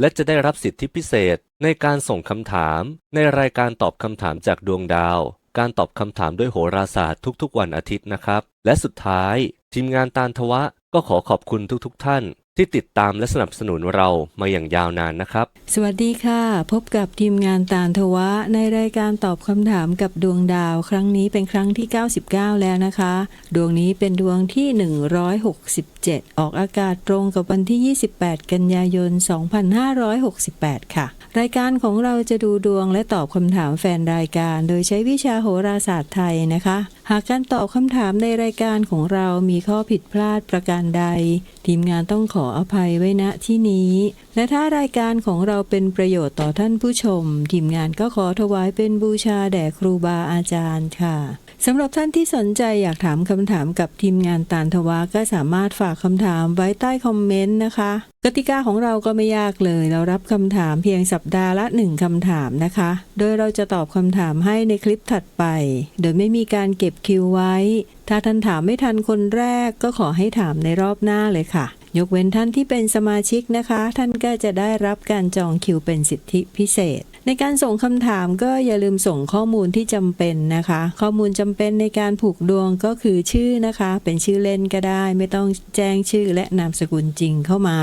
และจะได้รับสิทธิพิเศษในการส่งคำถาม ในรายการตอบคำถามจากดวงดาว การตอบคำถามด้วยโหราศาสตร์ทุกๆ วันอาทิตย์นะครับ และสุดท้าย ทีมงานตาลทวะก็ขอขอบคุณทุกๆท่าน ที่ติดตามและสนับสนุนเรามาอย่างยาวนานนะครับ สวัสดีค่ะ พบกับทีมงานตาลทวะ ในรายการตอบคำถามกับดวงดาว ครั้งนี้เป็นครั้งที่ 99 แล้วนะคะ ดวงนี้เป็นดวงที่ 167 ออกอากาศตรงกับวันที่ 28 กันยายน 2568 ค่ะ รายการของเราจะดูดวงและตอบคำถามแฟนรายการ โดยใช้วิชาโหราศาสตร์ไทยนะคะ หากการตอบคำถามในรายการของเรามีข้อผิดพลาดประการใด ทีมงานต้องขออภัยไว้ณที่นี้ และถ้ารายการของเราเป็นประโยชน์ต่อท่านผู้ชม ทีมงานก็ขอถวายเป็นบูชาแด่ครูบาอาจารย์ค่ะสำหรับท่านที่สนใจอยากถามคำถามกับทีมงานตาลทวะก็สามารถฝากคำถามไว้ใต้คอมเมนต์นะคะ กติกาของเราก็ไม่ยากเลย เรารับคำถามเพียงสัปดาห์ละหนึ่งคำถามนะคะ โดยเราจะตอบคำถามให้ในคลิปถัดไป โดยไม่มีการเก็บคิวไว้ ถ้าท่านถามไม่ทันคนแรกก็ขอให้ถามในรอบหน้าเลยค่ะยกเว้นท่านที่เป็นสมาชิกนะคะ ท่านก็จะได้รับการจองคิวเป็นสิทธิพิเศษ ในการส่งคำถามก็อย่าลืมส่งข้อมูลที่จำเป็นนะคะ ข้อมูลจำเป็นในการผูกดวงก็คือชื่อนะคะ เป็นชื่อเล่นก็ได้ ไม่ต้องแจ้งชื่อและนามสกุลจริงเข้ามา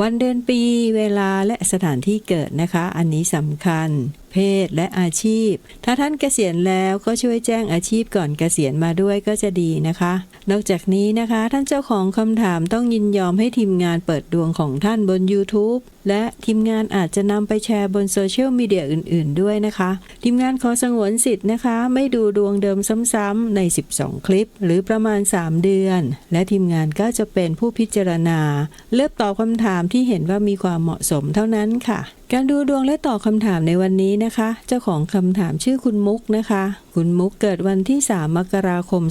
วันเดือนปีเวลาและสถานที่เกิดนะคะ อันนี้สำคัญ เพศและอาชีพ ถ้าท่านเกษียณแล้วก็ช่วยแจ้งอาชีพก่อนเกษียณมาด้วยก็จะดีนะคะ นอกจากนี้นะคะ ท่านเจ้าของคำถามต้องยินยอมให้ทีมงานเปิดดวงของท่านบน YouTube และทีมงานอาจจะนำไปแชร์บนโซเชียลมีเดียอื่น ๆ ด้วยนะคะ ทีมงานขอสงวนสิทธิ์นะคะ ไม่ดูดวงเดิมซ้ำๆใน 12 คลิป หรือประมาณ 3 เดือน และทีมงานก็จะเป็นผู้พิจารณา เลือกตอบคำถามที่เห็นว่ามีความเหมาะสมเท่านั้นค่ะ การดูดวงและตอบคำถามในวันนี้นะคะ เจ้าของคำถามชื่อคุณมุกนะคะ คุณมุกเกิดวันที่ 3 มกราคม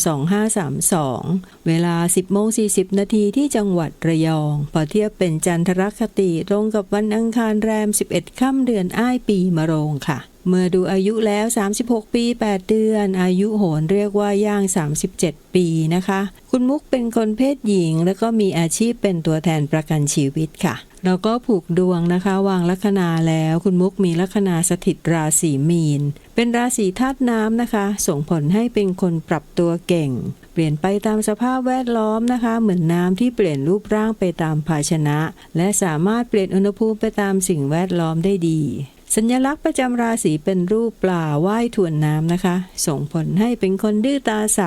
2532 เวลา 10โมง40 นาทีที่จังหวัดระยอง พอเทียบเป็นจันทรคติตรงกับวันอังคารแรม 11 ค่ำเดือนอ้ายปีมะโรงค่ะ เมื่อดูอายุแล้ว 36 ปี 8 เดือน อายุโหรเรียกว่าย่าง 37 ปีนะคะ คุณมุกเป็นคนเพศหญิง แล้วก็มีอาชีพเป็นตัวแทนประกันชีวิตค่ะเราก็ผูกดวงนะคะ วางลัคนาแล้ว คุณมุกมีลัคนาสถิตราศีมีน เป็นราศีธาตุน้ำนะคะ ส่งผลให้เป็นคนปรับตัวเก่ง เปลี่ยนไปตามสภาพแวดล้อมนะคะ เหมือนน้ำที่เปลี่ยนรูปร่างไปตามภาชนะ และสามารถเปลี่ยนอุณหภูมิไปตามสิ่งแวดล้อมได้ดี สัญลักษณ์ประจำราศีเป็นรูปปลาว่ายทวนน้ำนะคะ ส่งผลให้เป็นคนดื้อตาใส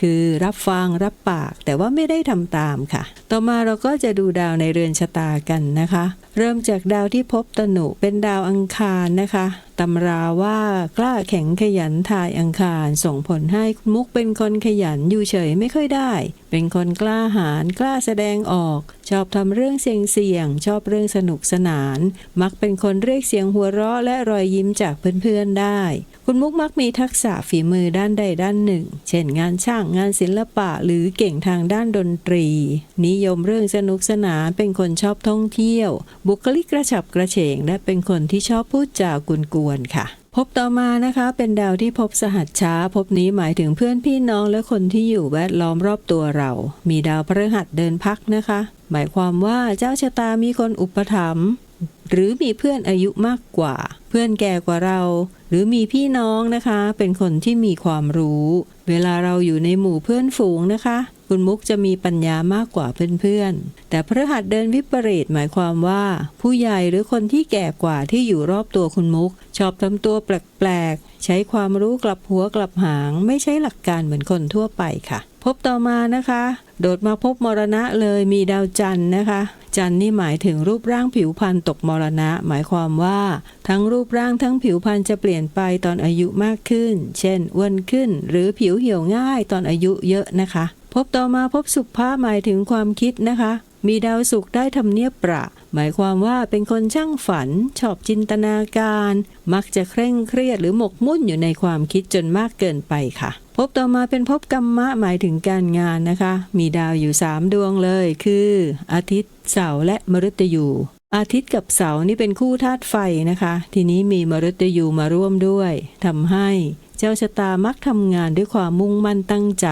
คือรับฟังรับปาก แต่ว่าไม่ได้ทำตามค่ะ ต่อมาเราก็จะดูดาวในเรือนชะตากันนะคะ เริ่มจากดาวที่พบตนุเป็นดาวอังคารนะคะ ตำราว่ากล้าแข็งขยันทายอังคารส่งผลให้คุณมุกเป็นคนขยันอยู่เฉยไม่ค่อยได้ เป็นคนกล้าหาญกล้าแสดงออก ชอบทำเรื่องเสี่ยงๆชอบเรื่องสนุกสนาน มักเป็นคนเรียกเสียงหัวเราะและรอยยิ้มจากเพื่อนๆได้ คุณมุกมักมีทักษะฝีมือด้านใดด้านหนึ่ง เช่นงานช่างงานศิลปะหรือเก่งทางด้านดนตรี นิยมเรื่องสนุกสนานเป็นคนชอบท่องเที่ยว บุคลิกกระฉับกระเฉงและเป็นคนที่ชอบพูดจากวนๆค่ะ พบต่อมานะคะเป็นดาวที่พบสหัสช้า พบนี้หมายถึงเพื่อนพี่น้องและคนที่อยู่แวดล้อมรอบตัวเรา มีดาวพฤหัสเดินพักนะคะ หมายความว่าเจ้าชะตามีคนอุปถัมภ์หรือมีเพื่อนอายุมากกว่า เพื่อนแก่กว่าเรา หรือมีพี่น้องนะคะ เป็นคนที่มีความรู้ เวลาเราอยู่ในหมู่เพื่อนฝูงนะคะ คุณมุกจะมีปัญญามากกว่าเพื่อนๆ แต่พฤหัสเดินวิปริตหมายความว่า ผู้ใหญ่หรือคนที่แก่กว่าที่อยู่รอบตัวคุณมุก ชอบทำตัวแปลกๆ ใช้ความรู้กลับหัวกลับหาง ไม่ใช่หลักการเหมือนคนทั่วไปค่ะ พบต่อมานะคะ โดดมาพบมรณะเลยมีดาวจันทร์นะคะ จันทร์นี่หมายถึงรูปร่างผิวพรรณตกมรณะ หมายความว่า ทั้งรูปร่างทั้งผิวพรรณจะเปลี่ยนไปตอนอายุมากขึ้น เช่นอ้วนขึ้น หรือผิวเหี่ยวง่ายตอนอายุเยอะนะคะ พบต่อมาพบสุภาพหมายถึงความคิดนะคะ มีดาวศุกร์ได้ทำเนียบประ หมายความว่าเป็นคนช่างฝัน ชอบจินตนาการ มักจะเคร่งเครียดหรือหมกมุ่นอยู่ในความคิดจนมากเกินไปค่ะ พบต่อมาเป็นภพกรรมะหมายถึงการงานนะคะ มีดาวอยู่ 3 ดวงเลยคือ อาทิตย์ เสาร์และมฤตยูอาทิตย์กับเสาร์นี่เป็นคู่ธาตุไฟนะคะ ทีนี้มีมฤตยูมาร่วมด้วยทำให้ เจ้าชะตามักทำงานด้วยความมุ่งมั่นตั้งใจ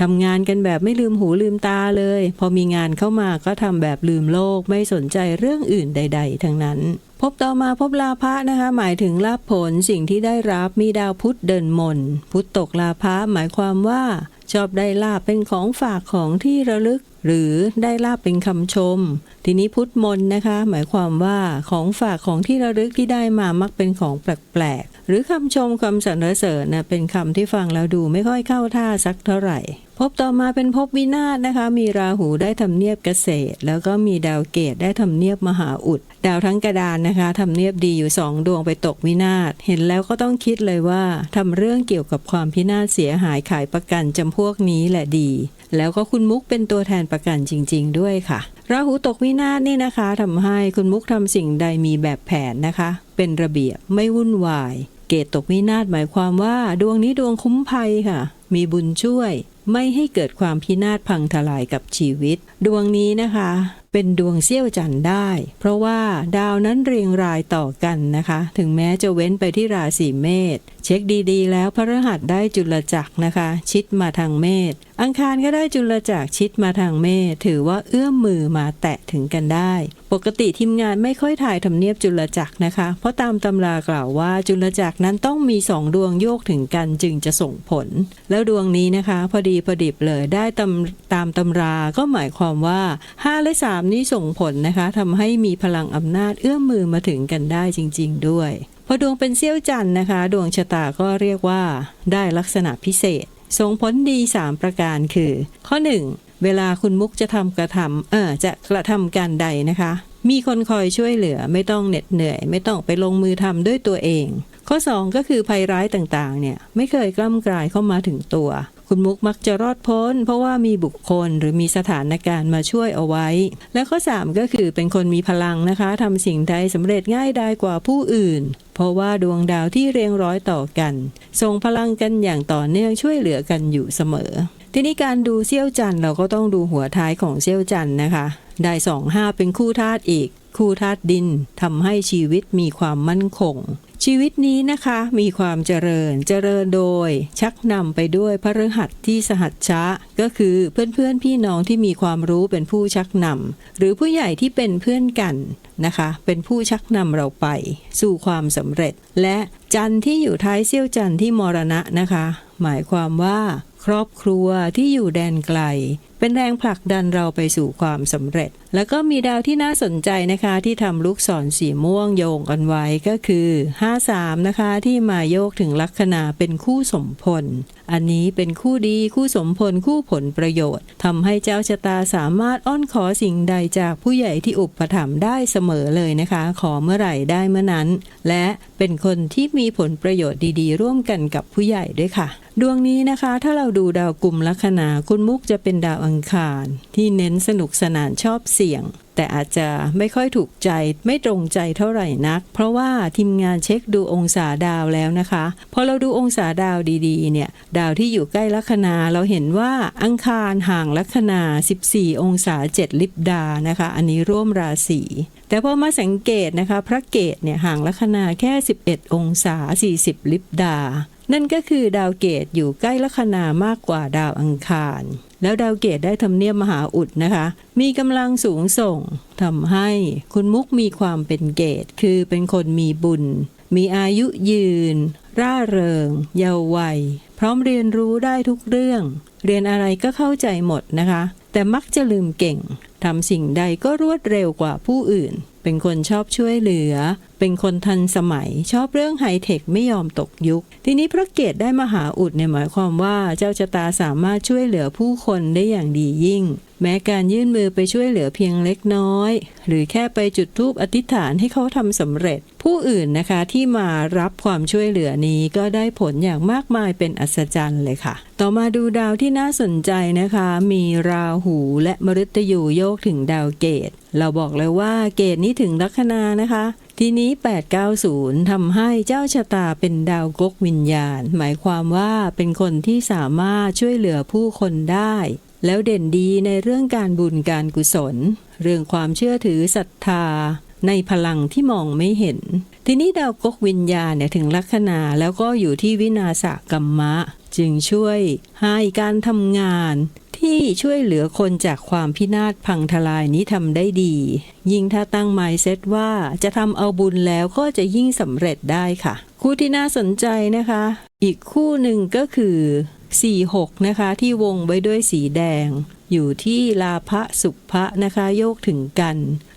ทำงานกันแบบไม่ลืมหูลืมตาเลย พอมีงานเข้ามาก็ทำแบบลืมโลกไม่สนใจเรื่องอื่นใด ๆ ทั้งนั้น พบต่อมาพบลาภะนะคะ หมายถึงลาภผลสิ่งที่ได้รับมีดาวพุธเดินมน พุธตกลาภะหมายความว่า ชอบได้ลาบเป็นของฝากของที่ระลึก หรือได้ลาบเป็นคำชม ทีนี้พุทธมนนะคะ หมายความว่าของฝากของที่ระลึกที่ได้มามักเป็นของแปลก หรือคำชมคำสรรเสริญนะเป็นคำที่ฟังแล้วดูไม่ค่อยเข้าท่าสักเท่าไหร่พบต่อมาเป็นภพวินาศนะคะ มีราหูได้ทำเนียบเกษตร แล้วก็มีดาวเกตได้ทำเนียบมหาอุด ดาวทั้งกระดานนะคะทำเนียบดีอยู่สองดวงไปตกวินาศเห็นแล้วก็ต้องคิดเลยว่าทำเรื่องเกี่ยวกับความพินาศเสียหายขายประกันจำพวกนี้แหละดี แล้วก็คุณมุกเป็นตัวแทนประกันจริง ๆ ด้วยค่ะราหูตกวินาศนี่นะคะทำให้คุณมุกทำสิ่งใดมีแบบแผนนะคะ เป็นระเบียบไม่วุ่นวาย เกตตกวินาศหมายความว่าดวงนี้ดวงคุ้มภัยค่ะ มีบุญช่วย ไม่ให้เกิดความพินาศพังทลายกับชีวิต ดวงนี้นะคะ เป็นดวงเสี้ยวจันทร์ได้ เพราะว่าดาวนั้นเรียงรายต่อกันนะคะ ถึงแม้จะเว้นไปที่ราศีเมษเช็คดีๆ แล้วพระรหัสได้จุลจักรนะคะ ชิดมาทางเมษอังคารก็ได้จุลจักรชิดมาทางเมษถือว่าเอื้อมมือมาแตะถึงกันได้ ปกติทีมงานไม่ค่อยถ่ายทำเนียบจุลจักรนะคะ เพราะตามตำรากล่าวว่าจุลจักรนั้นต้องมีสองดวงโยกถึงกันจึงจะส่งผล แล้วดวงนี้นะคะ พอดีพอดิบเลยได้ตำตามตำราก็หมายความว่า5และ3นี้ส่งผลนะคะทำให้มีพลังอำนาจเอื้อมมือมาถึงกันได้จริง ๆ ด้วย พอดวงเป็นเสี้ยวจันนะคะ ดวงชะตาก็เรียกว่า ได้ลักษณะพิเศษ ส่งผลดี 3 ประการคือ ข้อ 1 เวลาคุณมุกจะทำกระทำเออจะกระทำการใดนะคะ มีคนคอยช่วยเหลือไม่ต้องเหน็ดเหนื่อย ไม่ต้องไปลงมือทำด้วยตัวเอง ข้อ 2 ก็คือภัยร้ายต่างๆเนี่ยไม่เคยกล้ำกลายเข้ามาถึงตัว คุณมุกมักจะรอดพ้น เพราะว่ามีบุคคลหรือมีสถานการณ์มาช่วยเอาไว้ และข้อ 3 ก็คือเป็นคนมีพลังนะคะทำสิ่งใดสำเร็จง่ายได้กว่าผู้อื่น เพราะว่าดวงดาวที่เรียงร้อยต่อกันส่งพลังกันอย่างต่อเนื่องช่วยเหลือกันอยู่เสมอ ทีนี้การดูเซี่ยวจันเราก็ต้องดูหัวท้ายของเซี่ยวจันนะคะได้สองห้าเป็นคู่ธาตุอีก คู่ธาตุดินทำให้ชีวิตมีความมั่นคง ชีวิตนี้นะคะมีความเจริญเจริญโดย ชักนำไปด้วยพระฤหัสที่สหัชชะ ก็คือเพื่อนๆพี่น้องที่มีความรู้เป็นผู้ชักนำหรือผู้ใหญ่ที่เป็นเพื่อนกันนะคะ เป็นผู้ชักนำเราไป สู่ความสำเร็จ และจันทร์ที่อยู่ท้ายเซี่ยวจันทร์ที่มรณะนะคะ หมายความว่า ครอบครัวที่อยู่แดนไกล เป็นแรงผลักดันเราไปสู่ความสำเร็จ แล้วก็มีดาวที่น่าสนใจนะคะ ที่ทำลูกศรสีม่วงโยงกันไว้ก็คือ 53 นะคะ ที่มาโยกถึงลัคนาเป็นคู่สมพล อันนี้เป็นคู่ดีคู่สมพลคู่ผลประโยชน์ทำให้เจ้าชะตาสามารถอ้อนขอสิ่งใดจากผู้ใหญ่ที่อุปถัมภ์ได้เสมอเลยนะคะ ขอเมื่อไหร่ได้เมื่อนั้น และเป็นคนที่มีผลประโยชน์ดีๆ ร่วมกันกับผู้ใหญ่ด้วยค่ะ ดวงนี้นะคะ ถ้าเราดูดาวกลุ่มลัคนาคุณมุกจะเป็นดาวอังคาร ที่เน้นสนุกสนานชอบเสี่ยง แต่อาจจะไม่ค่อยถูกใจไม่ตรงใจเท่าไหร่นัก เพราะว่าทีมงานเช็คดูองศาดาวแล้วนะคะพอเราดูองศาดาวดีๆ เนี่ย ดาวที่อยู่ใกล้ลัคนาเราเห็นว่าอังคารห่างลัคนา 14 องศา 7 ลิบดานะคะ อันนี้ร่วมราศีแต่พอมาสังเกตนะคะ พระเกตเนี่ยห่างลัคนาแค่ 11 องศา 40 ลิบดา นั่นก็คือดาวเกตอยู่ใกล้ลัคนามากกว่าดาวอังคาร แล้วดาวเกตได้ทำเนียบมหาอุดนะคะ มีกำลังสูงส่งทำให้คุณมุกมีความเป็นเกต คือเป็นคนมีบุญ มีอายุยืน ร่าเริง เยาว์วัย พร้อมเรียนรู้ได้ทุกเรื่อง เรียนอะไรก็เข้าใจหมดนะคะ แต่มักจะลืมเก่งทำสิ่งใดก็รวดเร็วกว่าผู้อื่น เป็นคนชอบช่วยเหลือ เป็นคนทันสมัย ชอบเรื่องไฮเทคไม่ยอมตกยุค ทีนี้พระเกตได้มหาอุดเนี่ยหมายความว่าเจ้าชะตาสามารถช่วยเหลือผู้คนได้อย่างดียิ่ง แม้การยื่นมือไปช่วยเหลือเพียงเล็กน้อย หรือแค่ไปจุดธูปอธิษฐานให้เขาทำสำเร็จ ผู้อื่นนะคะที่มารับความช่วยเหลือนี้ก็ได้ผลอย่างมากมายเป็นอัศจรรย์เลยค่ะ ต่อมาดูดาวที่น่าสนใจนะคะ มีราหูและมฤตยูโยกถึงดาวเกต เราบอกเลยว่าเกตนี้ถึงลัคนานะคะทีนี้ 890ทำให้เจ้าชะตาเป็นดาวกกวิญญาณ หมายความว่าเป็นคนที่สามารถช่วยเหลือผู้คนได้ แล้วเด่นดีในเรื่องการบุญการกุศล เรื่องความเชื่อถือศรัทธา ในพลังที่มองไม่เห็น ทีนี้ดาวกกวิญญาณเนี่ยถึงลัคนาแล้วก็อยู่ที่วินาศกรรมะ จึงช่วยให้การทำงานที่ช่วยเหลือคนจากความพินาศพังทลายนี้ทำได้ดี ยิ่งถ้าตั้งไมเซ็ตว่าจะทำเอาบุญแล้วก็จะยิ่งสำเร็จได้ค่ะ คู่ที่น่าสนใจนะคะ อีกคู่หนึ่งก็คือ 46 นะคะ ที่วงไว้ด้วยสีแดง อยู่ที่ลาภะสุภะนะคะ โยกถึงกัน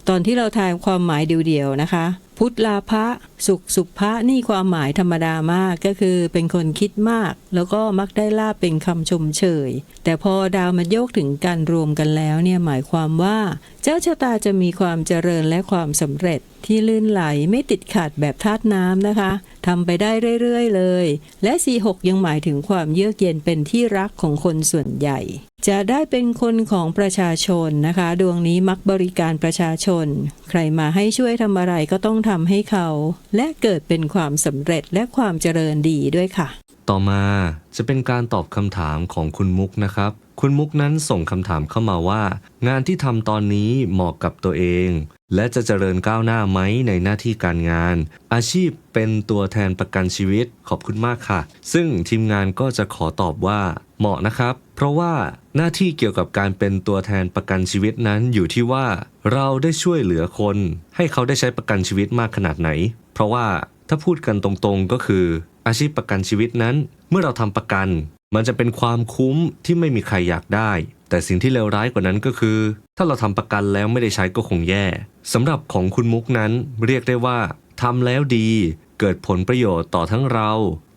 ตอนที่เราทายความหมายเดียวๆนะคะ พุทธลาภะสุขสุภะนี่ความหมายธรรมดามากก็คือเป็นคนคิดมาก แล้วก็มักได้ลาบเป็นคำชมเชย แต่พอดาวมันโยกถึงกันรวมกันแล้วเนี่ยหมายความว่าเจ้าชะตาจะมีความเจริญและความสำเร็จที่ลื่นไหลไม่ติดขัดแบบธาตุน้ำนะคะทำไปได้เรื่อยๆเลย และ 46 ยังหมายถึงความเยือกเย็นเป็นที่รักของคนส่วนใหญ่ จะได้เป็นคนของประชาชนนะคะ ดวงนี้มักบริการประชาชน ใครมาให้ช่วยทำอะไรก็ต้องทำให้เขา และเกิดเป็นความสำเร็จและความเจริญดีด้วยค่ะ ต่อมาจะเป็นการตอบคำถามของคุณมุกนะครับ คุณมุกนั้นส่งคำถามเข้ามาว่า งานที่ทำตอนนี้เหมาะกับตัวเอง และจะเจริญก้าวหน้าไหมในหน้าที่การงาน อาชีพเป็นตัวแทนประกันชีวิตขอบคุณมากค่ะ ซึ่งทีมงานก็จะขอตอบว่าเหมาะนะครับ เพราะว่าหน้าที่เกี่ยวกับการเป็นตัวแทนประกันชีวิตนั้นอยู่ที่ว่า เราได้ช่วยเหลือคน ให้เขาได้ใช้ประกันชีวิตมากขนาดไหน เพราะว่าถ้าพูดกันตรงๆก็คือ อาชีพประกันชีวิตนั้น เมื่อเราทำประกัน มันจะเป็นความคุ้มที่ไม่มีใครอยากได้ แต่สิ่งที่เลวร้ายกว่านั้นก็คือ ถ้าเราทำประกันแล้วไม่ได้ใช้ก็คงแย่สำหรับของคุณมุกนั้นเรียกได้ว่าทำแล้วดี เกิดผลประโยชน์ต่อทั้งเรา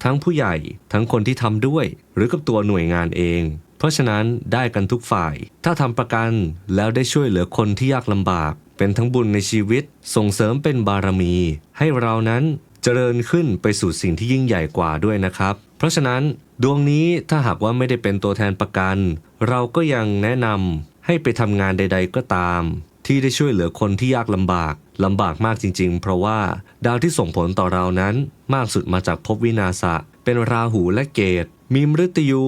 ทั้งผู้ใหญ่ ทั้งคนที่ทำด้วย หรือกับตัวหน่วยงานเอง เพราะฉะนั้นได้กันทุกฝ่าย ถ้าทำประกันแล้วได้ช่วยเหลือคนที่ยากลำบาก เป็นทั้งบุญในชีวิต ส่งเสริมเป็นบารมี ให้เรานั้น เจริญขึ้นไปสู่สิ่งที่ยิ่งใหญ่กว่าด้วยนะครับ เพราะฉะนั้นดวงนี้ถ้าหากว่าไม่ได้เป็นตัวแทนประกัน เราก็ยังแนะนำให้ไปทำงานใด ๆ ก็ตาม ที่ได้ช่วยเหลือคนที่ยากลำบากลำบากมากจริง ๆ เพราะว่าดาวที่ส่งผลต่อเรานั้นมากสุดมาจากภพวินาศะเป็นราหูและเกต มีมฤตยู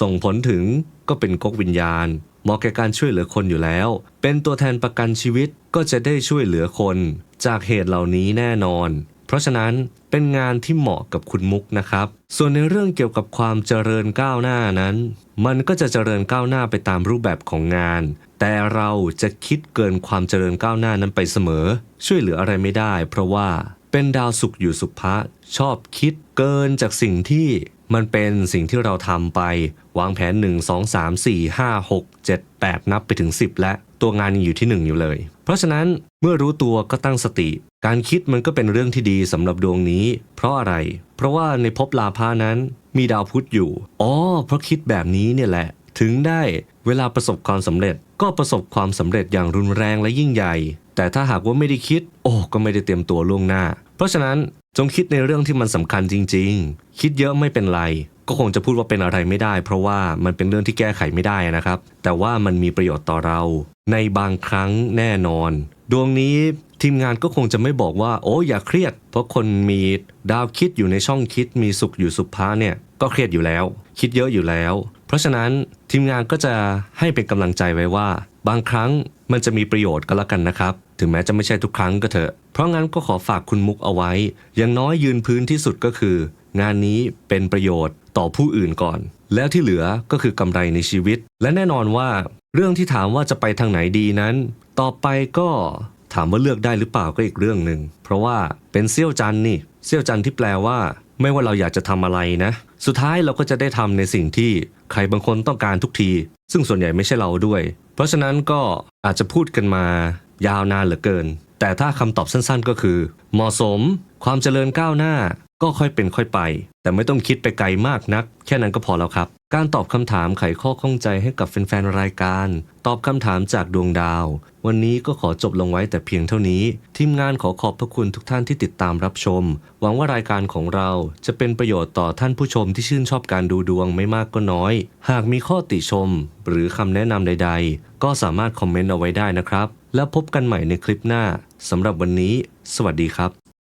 ส่งผลถึงก็เป็นก๊กวิญญาณเหมาะแก่การช่วยเหลือคนอยู่แล้ว เป็นตัวแทนประกันชีวิตก็จะได้ช่วยเหลือคน จากเหตุเหล่านี้แน่นอน เพราะฉะนั้นเป็นงานที่เหมาะกับคุณมุกนะครับ ส่วนในเรื่องเกี่ยวกับความเจริญก้าวหน้านั้น มันก็จะเจริญก้าวหน้าไปตามรูปแบบของงาน แต่เราจะคิดเกินความเจริญก้าวหน้านั้นไปเสมอ ช่วยเหลืออะไรไม่ได้ เพราะว่าเป็นดาวสุขอยู่สุภะชอบคิดเกินจากสิ่งที่มันเป็นสิ่งที่เราทำไป วางแผน 1 2 3 4 5 6 7 8 นับไปถึง 10 และตัวงานยังอยู่ที่ 1 อยู่เลย เพราะฉะนั้นเมื่อรู้ตัวก็ตั้งสติ การคิดมันก็เป็นเรื่องที่ดีสำหรับดวงนี้ เพราะอะไร เพราะว่าในภพลาภานั้นมีดาวพุธอยู่ อ๋อ เพราะคิดแบบนี้เนี่ยแหละ ถึงได้เวลาประสบความสำเร็จ ก็ประสบความสำเร็จอย่างรุนแรงและยิ่งใหญ่ แต่ถ้าหากว่าไม่ได้คิด โอ้ก็ไม่ได้เตรียมตัวล่วงหน้า เพราะฉะนั้นจงคิดในเรื่องที่มันสำคัญจริง ๆ คิดเยอะไม่เป็นไร ก็คงจะพูดว่าเป็นอะไรไม่ได้ เพราะว่ามันเป็นเรื่องที่แก้ไขไม่ได้นะครับ แต่ว่ามันมีประโยชน์ต่อเรา ในบางครั้งแน่นอน ดวงนี้ทีมงานก็คงจะไม่บอกว่า โอ้อย่าเครียด เพราะคนมีดาวคิดอยู่ในช่องคิด มีสุขอยู่สุภาเนี่ยก็เครียดอยู่แล้ว คิดเยอะอยู่แล้ว เพราะฉะนั้นทีมงานก็จะให้เป็นกำลังใจไว้ว่า บางครั้งมันจะมีประโยชน์ก็แล้วกันนะครับ ถึงแม้จะไม่ใช่ทุกครั้งก็เถอะ เพราะงั้นก็ขอฝากคุณมุกเอาไว้ อย่างน้อยยืนพื้นที่สุดก็คือ งานนี้เป็นประโยชน์ ต่อผู้อื่นก่อน แล้วที่เหลือก็คือกำไรในชีวิต และแน่นอนว่า เรื่องที่ถามว่าจะไปทางไหนดีนั้น ต่อไปก็ถามว่าเลือกได้หรือเปล่าก็อีกเรื่องหนึ่งเพราะว่าเป็นเซี่ยวจันนี่เซี่ยวจันที่แปลว่า ไม่ว่าเราอยากจะทำอะไรนะ สุดท้ายเราก็จะได้ทำในสิ่งที่ใครบางคนต้องการทุกที ซึ่งส่วนใหญ่ไม่ใช่เราด้วย เพราะฉะนั้นก็อาจจะพูดกันมายาวนานเหลือเกิน แต่ถ้าคำตอบสั้นๆก็คือ เหมาะสม ความเจริญก้าวหน้า ก็ค่อยเป็นค่อยไป แต่ไม่ต้องคิดไปไกลมากนัก แค่นั้นก็พอแล้วครับ การตอบคำถามไขข้อข้องใจให้กับแฟนๆรายการ ตอบคำถามจากดวงดาว วันนี้ก็ขอจบลงไว้แต่เพียงเท่านี้ ทีมงานขอขอบพระคุณทุกท่านที่ติดตามรับชม หวังว่ารายการของเราจะเป็นประโยชน์ต่อท่านผู้ชมที่ชื่นชอบการดูดวงไม่มากก็น้อย หากมีข้อติชม หรือคำแนะนำใด ๆ ก็สามารถคอมเมนต์เอาไว้ได้นะครับ แล้วพบกันใหม่ในคลิปหน้าสำหรับวันนี้ สวัสดีครับ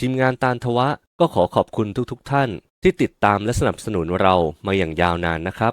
ทีมงานตาลทวะก็ขอขอบคุณทุกๆท่านที่ติดตามและสนับสนุนเรามาอย่างยาวนานนะครับ